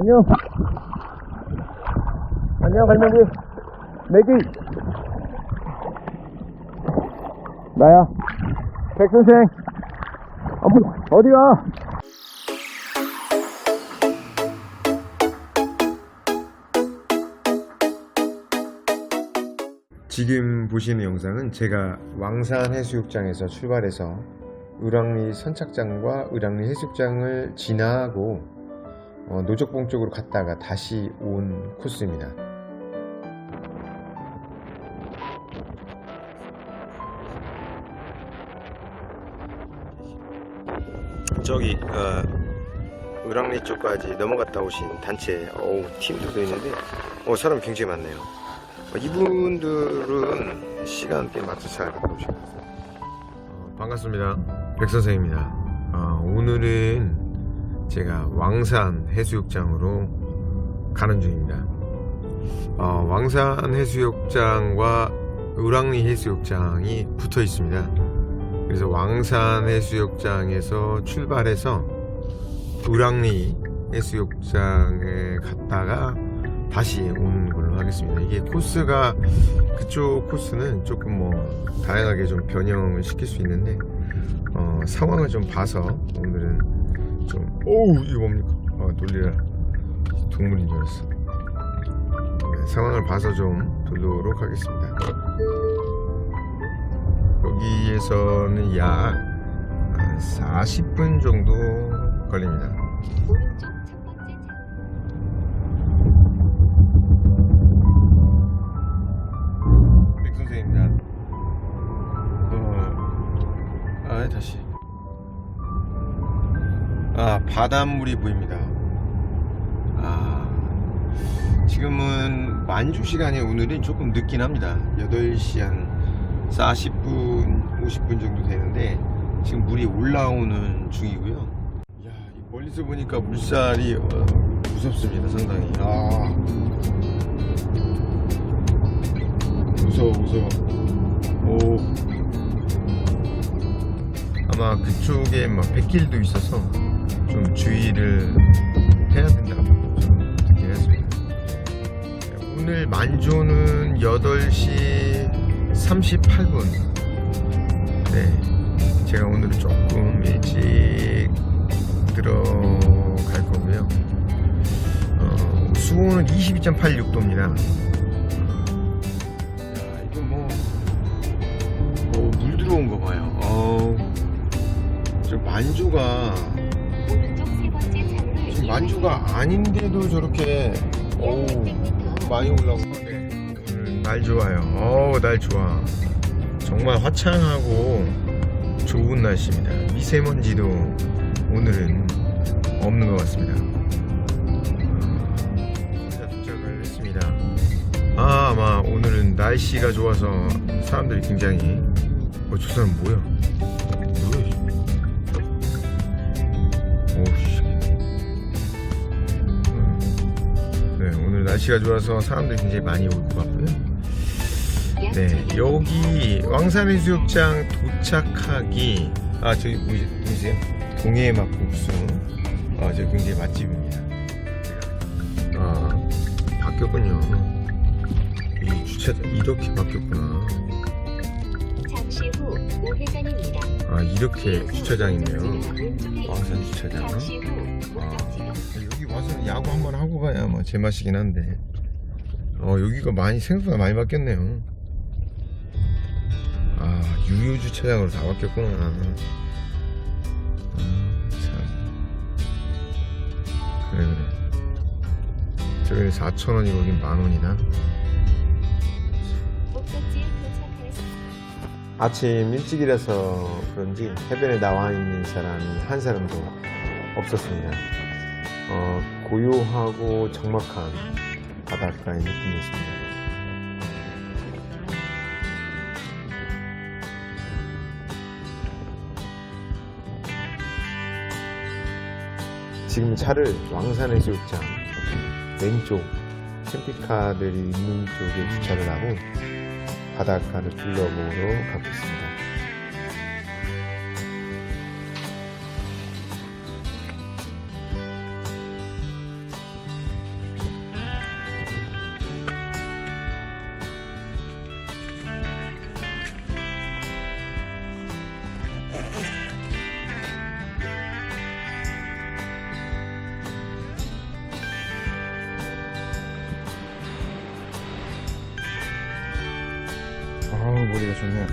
안녕. 안녕, 갈매기. 매기. 나야. 백 선생. 어머, 어디 가? 지금 보시는 영상은 제가 왕산 해수욕장에서 출발해서 을왕리 선착장과 을왕리 해수욕장을 지나고 어, 노적봉 쪽으로 갔다가 다시 온 코스입니다. 저기 어, 을왕리 쪽까지 넘어갔다 오신 단체 어우 팀들도 있는데 어, 사람 굉장히 많네요. 어, 이분들은 시간대에 맞춰서 같아요. 어, 반갑습니다. 백 선생입니다. 어, 오늘은 제가 왕산 해수욕장으로 가는 중입니다. 어, 왕산 해수욕장과 을왕리 해수욕장이 붙어 있습니다. 그래서 왕산 해수욕장에서 출발해서 을왕리 해수욕장에 갔다가 다시 오는 걸로 하겠습니다. 이게 코스가 그쪽 코스는 조금 뭐 다양하게 좀 변형을 시킬 수 있는데 어, 상황을 좀 봐서 오늘은 좀 오우 이거 뭡니까? 아, 놀리라 동물인 줄 알았어. 네, 상황을 봐서 좀 돌도록 하겠습니다. 여기에서는 약 40분 정도 걸립니다. 오른쪽 아 바닷물이 보입니다. 아 지금은 만주 시간이 오늘은 조금 늦긴 합니다. 8시 한 40분, 50분 정도 되는데 지금 물이 올라오는 중이고요. 야, 이 멀리서 보니까 물살이 어, 무섭습니다, 상당히. 아. 무서워 무서워 오 아마 그쪽에 막 백길도 있어서 좀 주의를 해야 된다고 좀 듣긴 했습니다. 오늘 만조는 8시 38분. 네 제가 오늘은 조금 일찍 들어갈 거고요. 어, 수온은 22.86도입니다. 야, 이거 뭐, 어, 물 들어온 거 봐요. 어우, 저 만주가, 만주가 아닌데도 저렇게, 어우, 많이 올라오네. 오늘 날 좋아요. 어우, 날 좋아. 정말 화창하고 좋은 날씨입니다. 미세먼지도 오늘은 없는 것 같습니다. 자, 도착을 했습니다. 아, 아마 오늘은 날씨가 좋아서 사람들이 굉장히 어, 저 사람? 뭐야? 날씨가 좋아서 사람들이 굉장히 많이 올 것 같고요. 네, 여기 왕산해수욕장 도착하기 아 저기 보이, 보이세요? 동해 막국수 아 저기 굉장히 맛집입니다. 아 바뀌었군요. 이 주차장 이렇게 바뀌었구나. 잠시 후 우회전입니다. 아 이렇게 주차장 있네요. 왼쪽에 왕산 주차장. 아, 여기 와서 야구 한번 하고 가야 뭐 제맛이긴 한데. 어 여기가 많이 생각보다 많이 바뀌었네요. 아 유유 주차장으로 다 바뀌었구나. 아, 참. 그래 그래. 저기는 4천 원이고 여긴 만 원이나. 목적지에 도착하였습니다. 아침 일찍이라서 그런지 해변에 나와 있는 사람이 한 사람도 없었습니다. 어, 고요하고 적막한 바닷가의 느낌이었습니다. 지금 차를 왕산해수욕장 왼쪽 캠핑카들이 있는 쪽에 주차를 하고 바닷가를 둘러보러 가고 있습니다. 아우 머리가 좋네.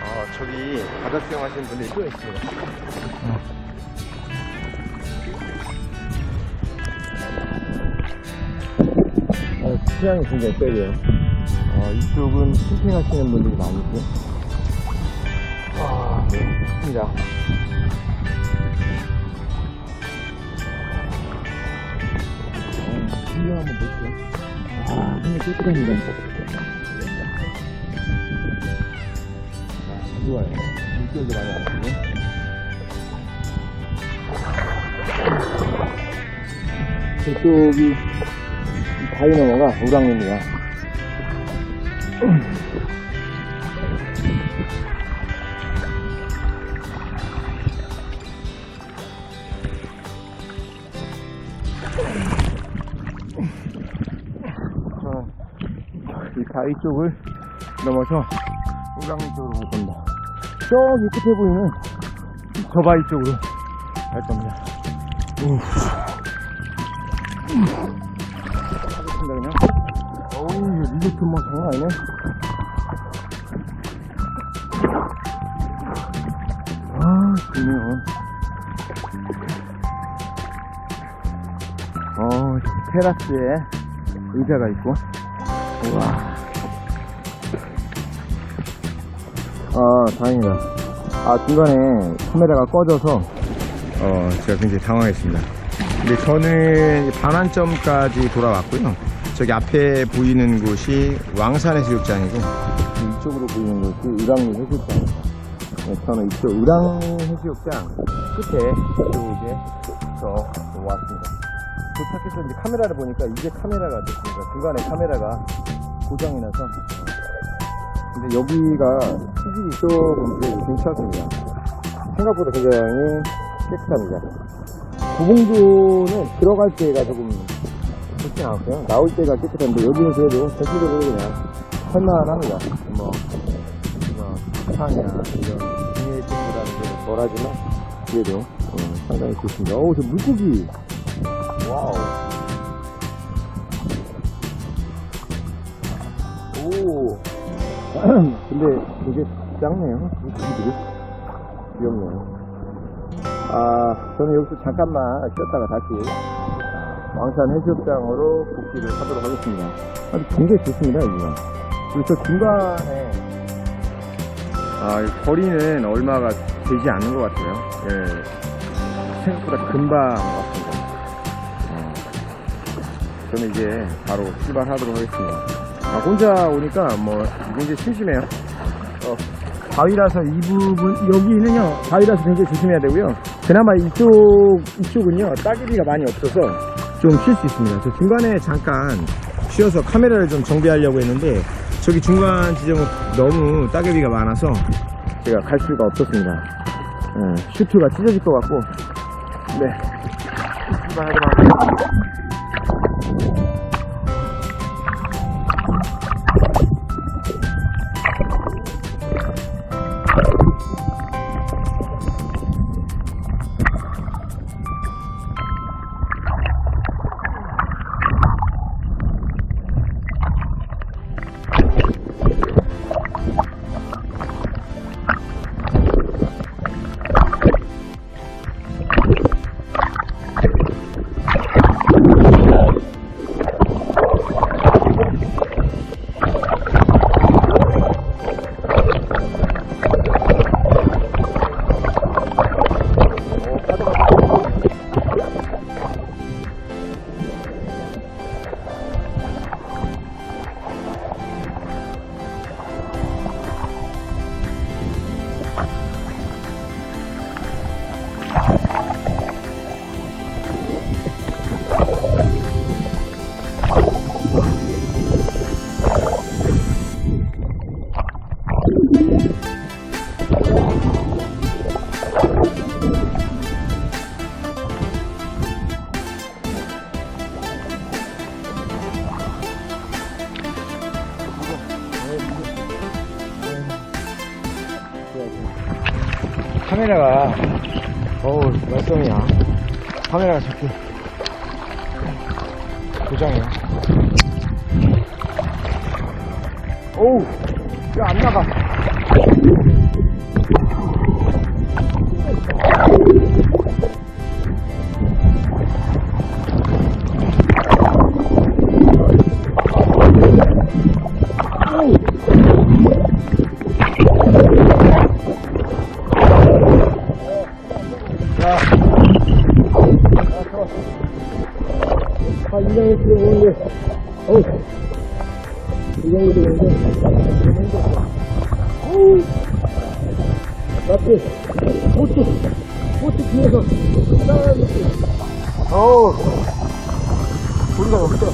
아 저기 바다 수영하시는 분들이 또 있습니다. 어, 취향이 굉장히 세요. 어, 이쪽은 캠핑하시는 분들이 많이 있고. 좋습니다. 풍경 한번 볼게요. 아, 정말 깨끗합니다. 아, 좋아요. 물결도 많이 안 치고. 저쪽이 바위 넘어가 우랑입니다. 이 바위 쪽을 넘어서 우랑리 쪽으로 갈 겁니다. 저기 끝에 보이는 저 바위 쪽으로 갈 겁니다. 우. 하겠습니다 그냥 어우 리조트 뭐 장난 아니네 아 좋네요. 어 저기 테라스에 의자가 있고. 우와 아 다행이다 아 중간에 카메라가 꺼져서 어 제가 굉장히 당황했습니다 근데 저는 반환점까지 돌아왔고요. 저기 앞에 보이는 곳이 왕산 해수욕장이고 이쪽으로 보이는 곳이 의랑리 해수욕장입니다. 네, 저는 이쪽 의랑 해수욕장 끝에 이쪽에 저 왔습니다. 도착해서 이제 카메라를 보니까 이게 카메라가 됐습니다. 중간에 카메라가 고장이 나서 근데 여기가 수질이 그래도 괜찮습니다. 생각보다 굉장히 깨끗합니다. 구봉주는 들어갈 때가 조금 좋지 않았고요. 나올 때가 깨끗한데 여기는 그래도 전체적으로 그냥 할만합니다. 뭐, 뭐, 상이나 이런 중의 쪽보다는 좀 덜하지만 그래도 어, 상당히 좋습니다. 어우, 저 물고기. 와우. 오. 근데 되게 작네요. 물고기들이. 귀엽네요. 아, 저는 여기서 잠깐만 쉬었다가 다시 아, 왕산 해수욕장으로 복귀를 하도록 하겠습니다. 아주 굉장히 좋습니다, 여기가. 그리고 저 중간에 아, 이 거리는 얼마가 되지 않는 것 같아요. 예. 생각보다 금방 왔습니다. 어, 저는 이제 바로 출발하도록 하겠습니다. 아, 혼자 오니까 뭐 굉장히 심심해요. 어, 바위라서 이 부분 여기는요 바위라서 굉장히 조심해야 되고요. 그나마 이쪽 이쪽은요 따개비가 많이 없어서 좀 쉴 수 있습니다. 저 중간에 잠깐 쉬어서 카메라를 좀 정비하려고 했는데 저기 중간 지점은 너무 따개비가 많아서 제가 갈 수가 없었습니다. 예, 슈트가 찢어질 것 같고. 네. 출발하도록 하겠습니다 Thank you. 말썽이야. 카메라가 자꾸, 고장이야. 어우, 야, 안 나가. 아, 이장이 들어오는데, 어우, 이장이 들어오는데, 어우, 맞지? 호수, 호수 뒤에서, 어우, 소리가 없어. 어,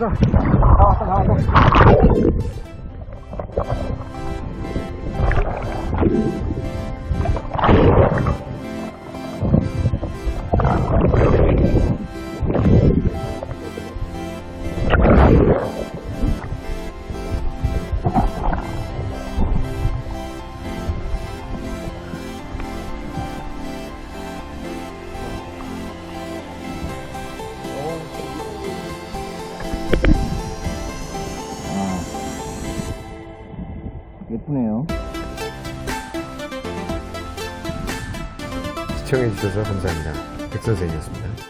가볼까? 다 왔다, 다 왔다. 예쁘네요. 시청해주셔서 감사합니다. 백선생이었습니다.